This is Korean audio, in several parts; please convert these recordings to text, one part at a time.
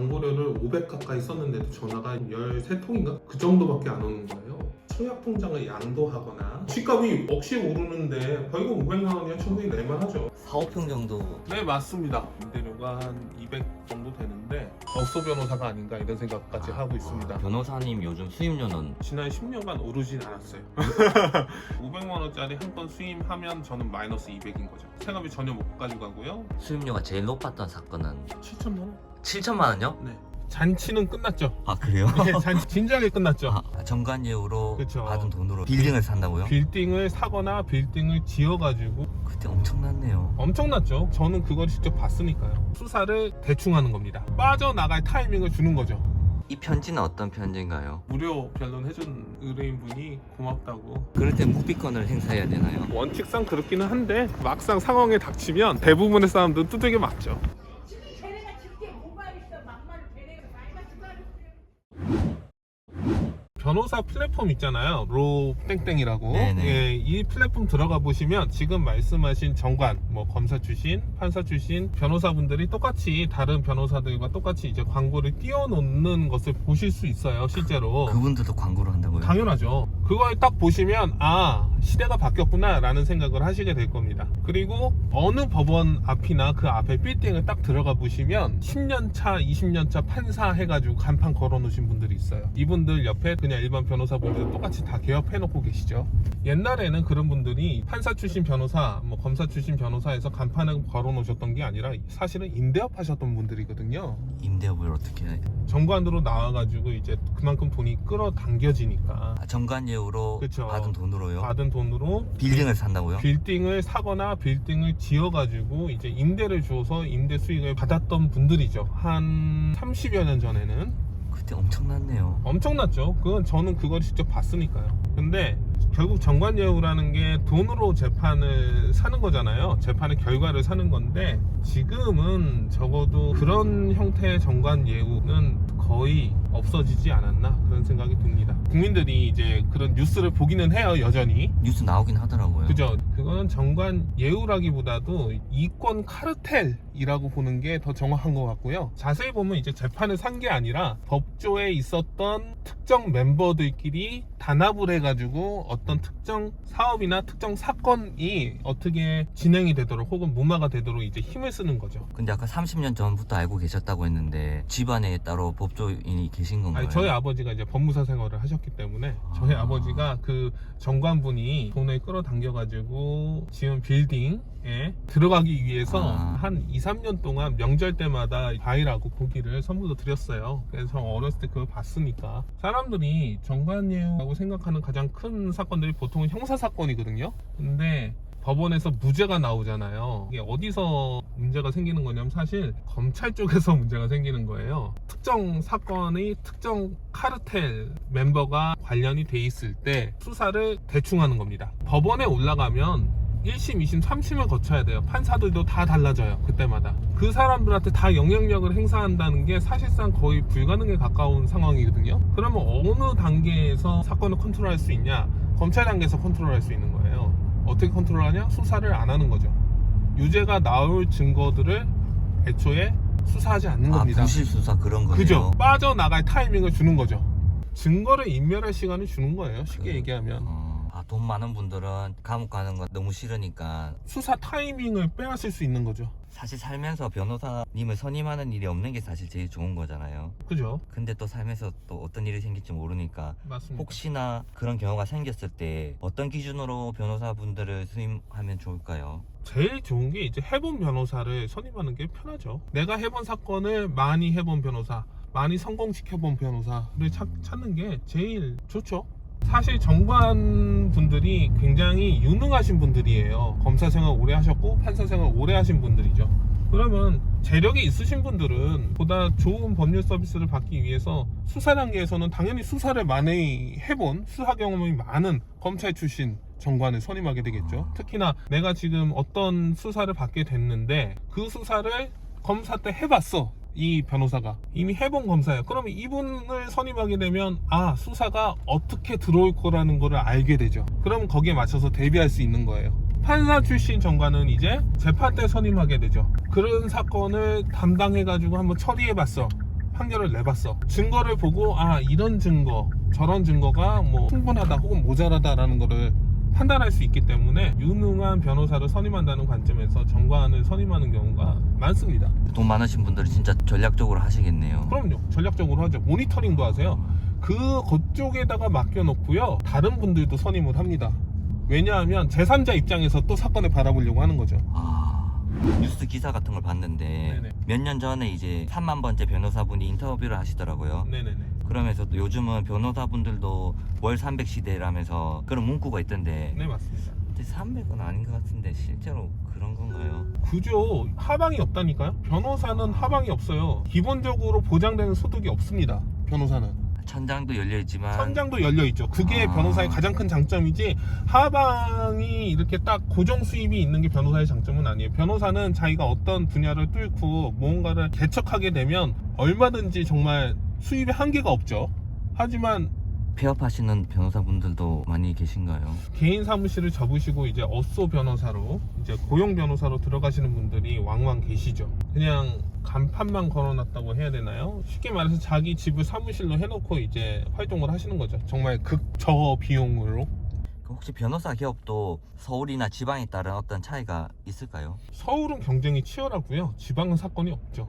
광고료를 500 가까이 썼는데도 전화가 13통인가? 그 정도밖에 안 오는 거예요. 청약 통장을 양도하거나 집값이 억시 오르는데 벌금 500만 원이면 충분히 낼만 하죠. 4, 5평 정도 네 맞습니다. 임대료가 한 200 정도 되는데 억소 변호사가 아닌가 이런 생각까지 하고 있습니다. 변호사님 요즘 수입료는 지난 10년간 오르진 않았어요. 500만 원짜리 한 건 수임하면 저는 마이너스 200인 거죠. 생활비 전혀 못 가져가고요. 수입료가 제일 높았던 사건은 7천만 원? 7천만 원요? 네. 잔치는 끝났죠. 아 그래요? 네, 잔치 진작에 끝났죠. 아, 정관예우로 그쵸. 받은 돈으로 빌딩을 산다고요? 빌딩을 사거나 빌딩을 지어가지고 그때 엄청났네요 엄청났죠. 저는 그걸 직접 봤으니까요. 수사를 대충 하는 겁니다. 빠져나갈 타이밍을 주는 거죠. 이 편지는 어떤 편지인가요? 무료 변론 해준 의뢰인분이 고맙다고. 그럴 때 묵비권을 행사해야 되나요? 원칙상 그렇기는 한데 막상 상황에 닥치면 대부분의 사람들은 두들겨 맞죠. 걔네가 줄게 뭐가 있어 막말 걔네가 나이가 지나고 변호사 플랫폼 있잖아요. 로 땡땡이라고. 네네. 예, 이 플랫폼 들어가 보시면 지금 말씀하신 정관, 뭐 검사 출신, 판사 출신 변호사분들이 똑같이 다른 변호사들과 똑같이 이제 광고를 띄워놓는 것을 보실 수 있어요. 실제로. 그분들도 광고를 한다고요? 당연하죠. 그걸 딱 보시면 아 시대가 바뀌었구나라는 생각을 하시게 될 겁니다. 그리고 어느 법원 앞이나 그 앞에 빌딩을 딱 들어가 보시면 10년 차, 20년 차 판사 해가지고 간판 걸어 놓으신 분들이 있어요. 이분들 옆에 그냥 일반 변호사분들 똑같이 다 개업해 놓고 계시죠. 옛날에는 그런 분들이 판사 출신 변호사, 뭐 검사 출신 변호사에서 간판을 걸어 놓으셨던 게 아니라 사실은 임대업 하셨던 분들이거든요. 임대업을 어떻게 돼요? 정관으로 나와가지고 이제 그만큼 돈이 끌어당겨지니까 아, 정관 예우로 그쵸. 받은 돈으로요? 받은 돈으로 빌딩을 산다고요? 빌딩을 사거나 빌딩을 지어가지고 이제 임대를 주어서 임대 수익을 받았던 분들이죠. 한 30여 년 전에는 그때 엄청났네요 엄청났죠. 그건 저는 그걸 직접 봤으니까요. 근데 결국 정관예우라는 게 돈으로 재판을 사는 거잖아요. 재판의 결과를 사는 건데 지금은 적어도 그런 형태의 정관예우는 거의 없어지지 않았나 그런 생각이 듭니다. 국민들이 이제 그런 뉴스를 보기는 해요, 여전히. 뉴스 나오긴 하더라고요 그죠. 그거는 정관 예우라기보다도 이권 카르텔이라고 보는 게 더 정확한 것 같고요. 자세히 보면 이제 재판을 산 게 아니라 법조에 있었던 특정 멤버들끼리 단합을 해가지고 어떤 특정 사업이나 특정 사건이 어떻게 진행이 되도록 혹은 무마가 되도록 이제 힘을 쓰는 거죠. 근데 아까 30년 전부터 알고 계셨다고 했는데 집안에 따로 법조인이 계신 건가요? 아니, 저희 아버지가 이제 법무사 생활을 하셨기 때문에 저희 아. 아. 버지가 그 정관분이 돈을 끌어당겨가지고 지은 빌딩에 들어가기 위해서 아. 한 2, 3년 동안 명절 때마다 과일하고 고기를 선물로 드렸어요. 그래서 어렸을 때 그걸 봤으니까 사람들이 정관예우라고 생각하는 가장 큰 사건들이 보통은 형사 사건이거든요. 근데 법원에서 무죄가 나오잖아요. 이게 어디서 문제가 생기는 거냐면 사실 검찰 쪽에서 문제가 생기는 거예요. 특정 사건의 특정 카르텔 멤버가 관련이 돼 있을 때 수사를 대충 하는 겁니다. 법원에 올라가면 1심, 2심, 3심을 거쳐야 돼요. 판사들도 다 달라져요. 그때마다. 그 사람들한테 다 영향력을 행사한다는 게 사실상 거의 불가능에 가까운 상황이거든요. 그러면 어느 단계에서 사건을 컨트롤할 수 있냐? 검찰 단계에서 컨트롤할 수 있는 거예요. 어떻게 컨트롤하냐? 수사를 안 하는 거죠. 유죄가 나올 증거들을 애초에 수사하지 않는 아 겁니다. 부실 수사 그런 거네요 그죠? 빠져나갈 타이밍을 주는 거죠. 증거를 인멸할 시간을 주는 거예요. 쉽게 그- 얘기하면. 어, 아, 돈 많은 분들은 감옥 가는 거 너무 싫으니까 수사 타이밍을 빼앗을 수 있는 거죠. 사실 살면서 변호사님을 선임하는 일이 없는 게 사실 제일 좋은 거잖아요. 그죠? 근데 또 살면서 또 어떤 일이 생길지 모르니까 맞습니다. 혹시나 그런 경우가 생겼을 때 어떤 기준으로 변호사분들을 수임하면 좋을까요? 제일 좋은 게 이제 해본 변호사를 선임하는 게 편하죠. 내가 해본 사건을 많이 해본 변호사, 많이 성공시켜본 변호사를 찾, 찾는 게 제일 좋죠. 사실 정관 분들이 굉장히 유능하신 분들이에요. 검사 생활 오래 하셨고 판사 생활 오래 하신 분들이죠. 그러면 재력이 있으신 분들은 보다 좋은 법률 서비스를 받기 위해서 수사 단계에서는 당연히 수사를 많이 해본 수사 경험이 많은 검찰 출신 정관을 선임하게 되겠죠. 특히나 내가 지금 어떤 수사를 받게 됐는데 그 수사를 검사 때 해봤어. 이 변호사가 이미 해본 검사예요. 그러면 이분을 선임하게 되면 아 수사가 어떻게 들어올 거라는 거를 알게 되죠. 그럼 거기에 맞춰서 대비할 수 있는 거예요. 판사 출신 정관은 이제 재판 때 선임하게 되죠. 그런 사건을 담당해가지고 한번 처리해봤어. 판결을 내봤어. 증거를 보고 아 이런 증거, 저런 증거가 뭐 충분하다 혹은 모자라다라는 거를 판단할 수 있기 때문에 유능한 변호사를 선임한다는 관점에서 정관을 선임하는 경우가 많습니다. 돈 많으신 분들은 진짜 전략적으로 하시겠네요. 그럼요. 전략적으로 하죠. 모니터링도 하세요. 그 그쪽에다가 맡겨놓고요. 다른 분들도 선임을 합니다. 왜냐하면 제3자 입장에서 또 사건을 바라보려고 하는 거죠. 아, 뉴스 기사 같은 걸 봤는데. 몇 년 전에 이제 3만 번째 변호사분이 인터뷰를 하시더라고요. 네네네. 그러면서 또 요즘은 변호사분들도 월 300 시대라면서 그런 문구가 있던데 네 맞습니다. 근데 300은 아닌 것 같은데 실제로 그런 건가요? 그죠. 하방이 없다니까요. 변호사는 하방이 없어요. 기본적으로 보장되는 소득이 없습니다. 변호사는. 천장도 열려 있지만 천장도 열려 있죠. 그게 아. 변호사의 가장 큰 장점이지 하방이 이렇게 딱 고정 수입이 있는 게 변호사의 장점은 아니에요. 변호사는 자기가 어떤 분야를 뚫고 무언가를 개척하게 되면 얼마든지 정말 수입의 한계가 없죠. 하지만 폐업하시는 변호사분들도 많이 계신가요? 개인 사무실을 접으시고 이제 어소 변호사로 이제 고용 변호사로 들어가시는 분들이 왕왕 계시죠. 그냥 간판만 걸어놨다고 해야 되나요? 쉽게 말해서 자기 집을 사무실로 해놓고 이제 활동을 하시는 거죠. 정말 극저 비용으로. 혹시 변호사 기업도 서울이나 지방에 따른 어떤 차이가 있을까요? 서울은 경쟁이 치열하고요. 지방은 사건이 없죠.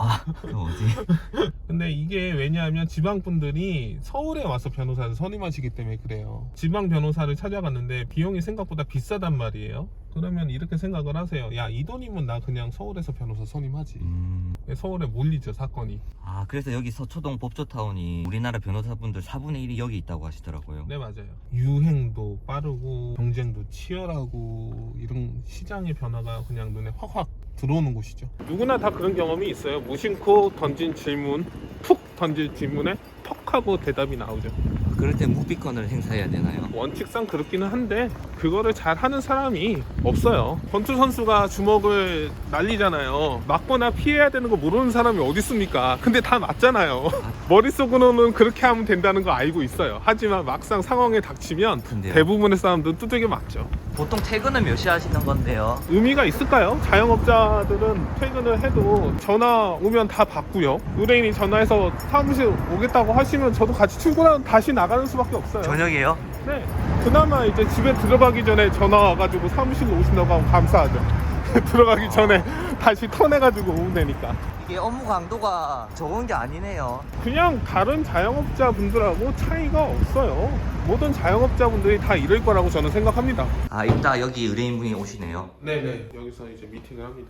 아, 그럼 어디? 근데 이게 왜냐하면 지방 분들이 서울에 와서 변호사를 선임하시기 때문에 그래요. 지방 변호사를 찾아갔는데 비용이 생각보다 비싸단 말이에요. 그러면 이렇게 생각을 하세요. 야, 이 돈이면 나 그냥 서울에서 변호사 선임하지. 음, 서울에 몰리죠, 사건이. 아 그래서 여기 서초동 법조타운이 우리나라 변호사분들 4분의 1이 여기 있다고 하시더라고요. 네, 맞아요. 유행도 빠르고 경쟁도 치열하고 이런 시장의 변화가 그냥 눈에 확확 들어오는 곳이죠. 누구나 다 그런 경험이 있어요. 무심코 던진 질문, 푹 던진 질문에 턱 하고 대답이 나오죠. 그럴 때 묵비권을 행사해야 되나요? 원칙상 그렇기는 한데 그거를 잘 하는 사람이 없어요. 권투 선수가 주먹을 날리잖아요. 맞거나 피해야 되는 거 모르는 사람이 어디 있습니까? 근데 다 맞잖아요. 머릿속으로는 그렇게 하면 된다는 거 알고 있어요. 하지만 막상 상황에 닥치면 근데요? 대부분의 사람들은 두들겨 맞죠. 보통 퇴근은 몇 시 하시는 건데요? 의미가 있을까요? 자영업자들은 퇴근을 해도 전화 오면 다 받고요. 의뢰인이 전화해서 사무실 오겠다고 하시면 저도 같이 출근하면 다시 나가 는 수밖에 없어요. 저녁에요? 네. 그나마 이제 집에 들어가기 전에 전화 와가지고 사무실로 오신다고 하면 감사하죠. 들어가기 전에 다시 터내가지고 오면 되니까. 이게 업무 강도가 적은 게 아니네요. 그냥 다른 자영업자 분들하고 차이가 없어요. 모든 자영업자 분들이 다 이럴 거라고 저는 생각합니다. 아 이따 여기 의뢰인분이 오시네요. 네네. 여기서 이제 미팅을 합니다.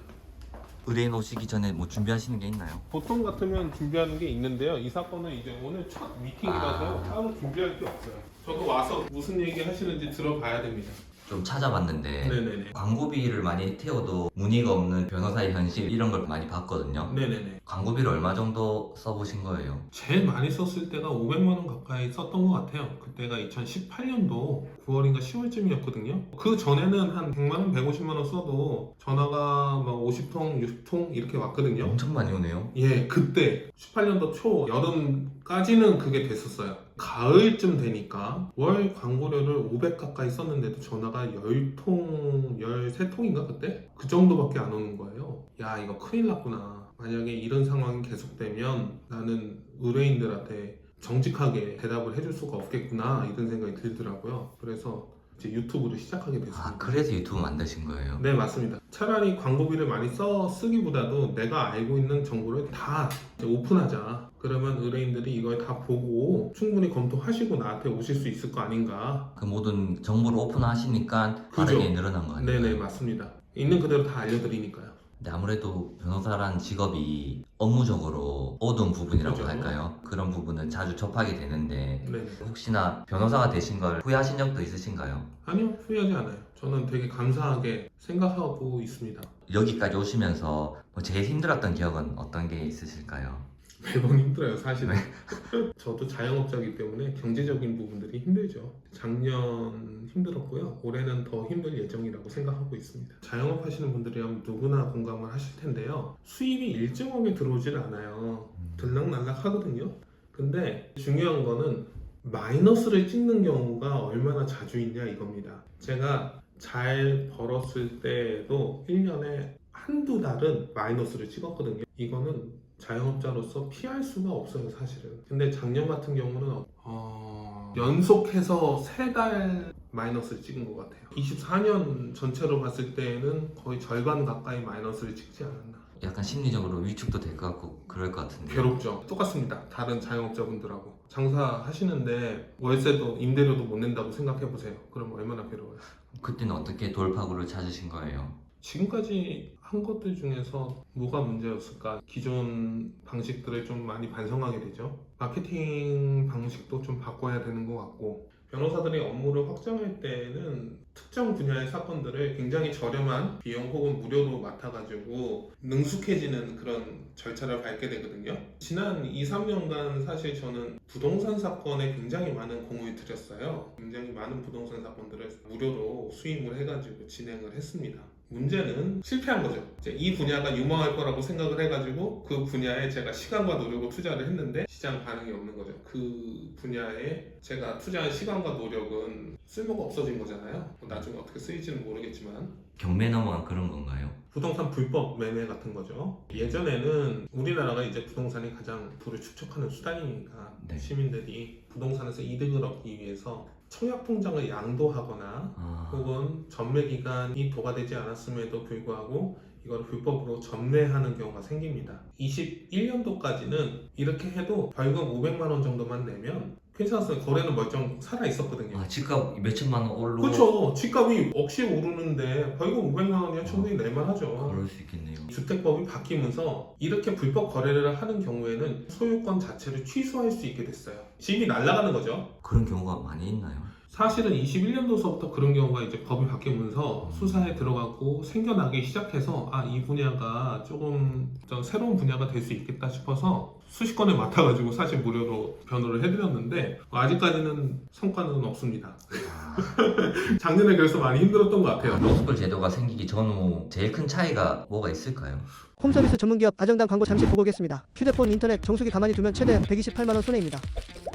의뢰인 오시기 전에 뭐 준비하시는 게 있나요? 보통 같으면 준비하는 게 있는데요. 이 사건은 이제 오늘 첫 미팅이라서 아. 따로 준비할 게 없어요. 저도 와서 무슨 얘기 하시는지 들어봐야 됩니다. 좀 찾아봤는데 네네네. 광고비를 많이 태워도 문의가 없는 변호사의 현실 이런 걸 많이 봤거든요. 네네네. 광고비를 얼마 정도 써보신 거예요? 제일 많이 썼을 때가 500만 원 가까이 썼던 것 같아요. 그때가 2018년도 9월인가 10월쯤이었거든요. 그 전에는 한 100만 원, 150만 원 써도 전화가 막 50통, 60통 이렇게 왔거든요. 엄청 많이 오네요. 예, 그때 18년도 초 여름까지는 그게 됐었어요. 가을쯤 되니까 월 광고료를 500 가까이 썼는데도 전화가 10통, 13통인가 그때? 그 정도밖에 안 오는 거예요. 야, 이거 큰일 났구나. 만약에 이런 상황이 계속되면 나는 의뢰인들한테 정직하게 대답을 해줄 수가 없겠구나 이런 생각이 들더라고요. 그래서 이제 유튜브를 시작하게 됐습니다. 아 그래서 유튜브 만드신 거예요? 네 맞습니다. 차라리 광고비를 많이 써 쓰기보다도 내가 알고 있는 정보를 다 오픈하자. 그러면 의뢰인들이 이걸 다 보고 충분히 검토하시고 나한테 오실 수 있을 거 아닌가. 그 모든 정보를 오픈하시니까 그죠. 빠르게 늘어난 거 아니에요? 네네 맞습니다. 있는 그대로 다 알려드리니까요. 근데 아무래도 변호사라는 직업이 업무적으로 어두운 부분이라고 그죠. 할까요? 그런 부분은 자주 접하게 되는데 네. 혹시나 변호사가 되신 걸 후회하신 적도 있으신가요? 아니요 후회하지 않아요. 저는 되게 감사하게 생각하고 있습니다. 여기까지 오시면서 뭐 제일 힘들었던 기억은 어떤 게 있으실까요? 매번 힘들어요 사실은. 저도 자영업자이기 때문에 경제적인 부분들이 힘들죠. 작년 힘들었고요. 올해는 더 힘들 예정이라고 생각하고 있습니다. 자영업 하시는 분들이라면 누구나 공감을 하실 텐데요. 수입이 일정하게 들어오질 않아요. 들락날락 하거든요. 근데 중요한 거는 마이너스를 찍는 경우가 얼마나 자주 있냐 이겁니다. 제가 잘 벌었을 때도 1년에 한두 달은 마이너스를 찍었거든요. 이거는 자영업자로서 피할 수가 없어요 사실은. 근데 작년 같은 경우는 어, 연속해서 세 달 마이너스를 찍은 것 같아요. 24년 전체로 봤을 때는 거의 절반 가까이 마이너스를 찍지 않았나. 약간 심리적으로 위축도 될 것 같고 그럴 것 같은데. 괴롭죠. 똑같습니다. 다른 자영업자분들하고. 장사하시는데 월세도 임대료도 못 낸다고 생각해 보세요. 그럼 얼마나 괴로워요? 그때는 어떻게 돌파구를 찾으신 거예요? 지금까지 한 것들 중에서 뭐가 문제였을까? 기존 방식들을 좀 많이 반성하게 되죠. 마케팅 방식도 좀 바꿔야 되는 것 같고, 변호사들이 업무를 확장할 때는 특정 분야의 사건들을 굉장히 저렴한 비용 혹은 무료로 맡아가지고 능숙해지는 그런 절차를 밟게 되거든요. 지난 2, 3년간 사실 저는 부동산 사건에 굉장히 많은 공을 들였어요. 굉장히 많은 부동산 사건들을 무료로 수임을 해가지고 진행을 했습니다. 문제는 실패한 거죠. 이제 이 분야가 유망할 거라고 생각을 해가지고 그 분야에 제가 시간과 노력을 투자를 했는데 시장 반응이 없는 거죠. 그 분야에 제가 투자한 시간과 노력은 쓸모가 없어진 거잖아요. 뭐 나중에 어떻게 쓰일지는 모르겠지만 경매 넘어간 그런 건가요? 부동산 불법 매매 같은 거죠. 예전에는 우리나라가 이제 부동산이 가장 부를 축적하는 수단이니까 네. 시민들이 부동산에서 이득을 얻기 위해서 청약 통장을 양도하거나 아, 혹은 전매 기간이 도과되지 않았음에도 불구하고 이걸 불법으로 전매하는 경우가 생깁니다. 21년도까지는 이렇게 해도 벌금 500만 원 정도만 내면 괜찮았어요. 거래는 멀쩡 살아 있었거든요. 아 집값 몇천만 원 오르고 그렇죠. 집값이 억시 오르는데 벌금 500만 원이면 충분히 낼만하죠. 그럴 수 있겠네요. 주택법이 바뀌면서 이렇게 불법 거래를 하는 경우에는 소유권 자체를 취소할 수 있게 됐어요. 집이 날아가는 거죠. 그런 경우가 많이 있나요? 사실은 21년도서부터 그런 경우가 이제 법이 바뀌면서 수사에 들어가고 생겨나기 시작해서 아 이 분야가 조금 좀 새로운 분야가 될 수 있겠다 싶어서 수십 건을 맡아가지고 사실 무료로 변호를 해드렸는데 아직까지는 성과는 없습니다. 작년에 그래서 많이 힘들었던 것 같아요. 로스쿨 제도가 생기기 전후 제일 큰 차이가 뭐가 있을까요? 홈서비스 전문기업 아정당 광고 잠시 보고 오겠습니다. 휴대폰, 인터넷, 정수기 가만히 두면 최대 128만원 손해입니다.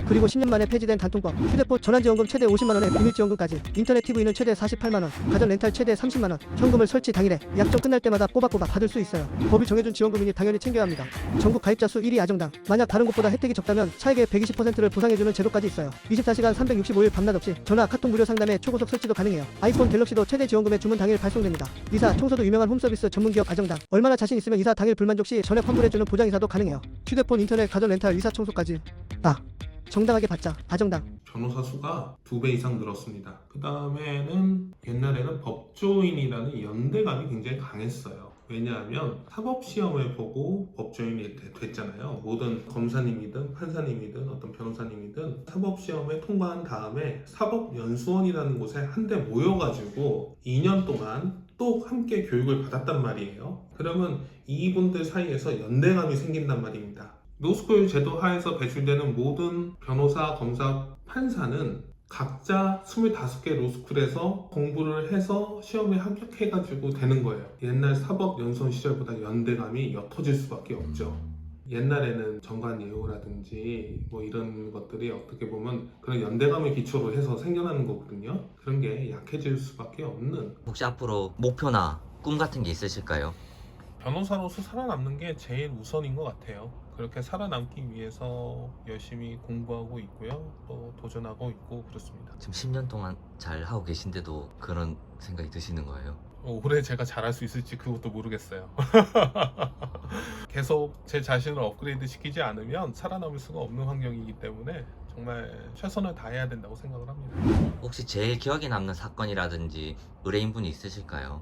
그리고 10년 만에 폐지된 단통법, 휴대폰 전환지원금 최대 50만원에 비밀지원금까지, 인터넷 TV는 최대 48만원, 가전 렌탈 최대 30만원, 현금을 설치 당일에 약정 끝날 때마다 꼬박꼬박 받을 수 있어요. 법이 정해준 지원금이니 당연히 챙겨야 합니다. 전국 가입자 수 1위 아정당. 만약 다른 곳보다 혜택이 적다면 차액의 120%를 보상해주는 제도까지 있어요. 24시간 365일 밤낮 없이 전화, 카톡 무료 상담에 초고속 설치도 가능해요. 아이폰 갤럭시도 최대 지원금에 주문 당일 발송됩니다. 이사, 청소도 유명한 홈서비스 전문기업 아정당. 얼마나 자신 있으면 이사 당일 불만족 시 전액 환불해주는 보장 이사도 가능해요. 휴대폰, 인터넷, 가전 렌탈, 이사 청소까지. 아, 정당하게 받자. 아정당. 변호사 수가 두 배 이상 늘었습니다. 그 다음에는 옛날에는 법조인이라는 연대감이 굉장히 강했어요. 왜냐하면 사법 시험을 보고 법조인이 되- 됐잖아요. 모든 검사님이든 판사님이든 어떤 변호사님이든 사법 시험에 통과한 다음에 사법 연수원이라는 곳에 한데 모여가지고 2년 동안 또 함께 교육을 받았단 말이에요. 그러면 이분들 사이에서 연대감이 생긴단 말입니다. 노스쿨 제도 하에서 배출되는 모든 변호사, 검사, 판사는 각자 25개 로스쿨에서 공부를 해서 시험에 합격해가지고 되는 거예요. 옛날 사법연수원 시절보다 연대감이 옅어질 수밖에 없죠. 음, 옛날에는 정관 예우라든지 뭐 이런 것들이 어떻게 보면 그런 연대감을 기초로 해서 생겨나는 거거든요. 그런 게 약해질 수밖에 없는 혹시 앞으로 목표나 꿈 같은 게 있으실까요? 변호사로서 살아남는 게 제일 우선인 것 같아요. 그렇게 살아남기 위해서 열심히 공부하고 있고요. 또 도전하고 있고 그렇습니다. 지금 10년 동안 잘 하고 계신데도 그런 생각이 드시는 거예요? 어, 올해 제가 잘할 수 있을지 그것도 모르겠어요. 계속 제 자신을 업그레이드 시키지 않으면 살아남을 수가 없는 환경이기 때문에 정말 최선을 다해야 된다고 생각을 합니다. 혹시 제일 기억에 남는 사건이라든지 의뢰인분이 있으실까요?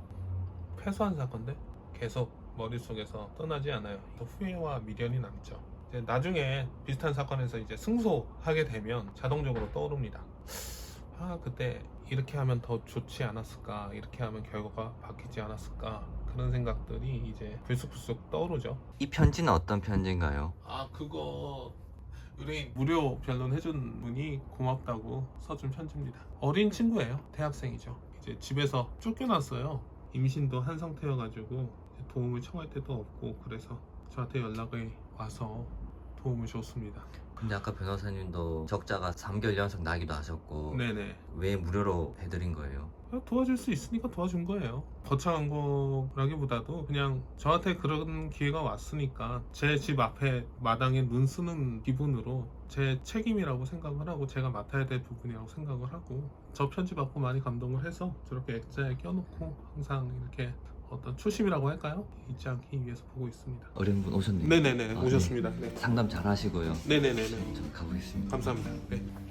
패소한 사건들 계속 머릿속에서 떠나지 않아요. 또 후회와 미련이 남죠. 이제 나중에 비슷한 사건에서 이제 승소하게 되면 자동적으로 떠오릅니다. 아, 그때 이렇게 하면 더 좋지 않았을까? 이렇게 하면 결과가 바뀌지 않았을까? 그런 생각들이 이제 불쑥불쑥 떠오르죠. 이 편지는 어떤 편지인가요? 아, 그거 우리 무료 변론 해준 분이 고맙다고 써준 편지입니다. 어린 친구예요. 대학생이죠. 이제 집에서 쫓겨났어요. 임신도 한 상태여가지고 도움을 청할 데도 없고 그래서 저한테 연락이 와서 도움을 줬습니다. 근데 아까 변호사님도 적자가 3개월 연속 나기도 하셨고 네네. 왜 무료로 해드린 거예요? 그냥 도와줄 수 있으니까 도와준 거예요. 거창한 거라기보다도 그냥 저한테 그런 기회가 왔으니까 제 집 앞에 마당에 눈 쓰는 기분으로 제 책임이라고 생각을 하고 제가 맡아야 될 부분이라고 생각을 하고 저 편지 받고 많이 감동을 해서 저렇게 액자에 껴놓고 항상 이렇게 어떤 초심이라고 할까요? 잊지 않기 위해서 보고 있습니다. 어려운 분 오셨네요. 네네네 아, 오셨습니다. 네. 상담 잘 하시고요. 네네네 네 저 가보겠습니다. 감사합니다. 네.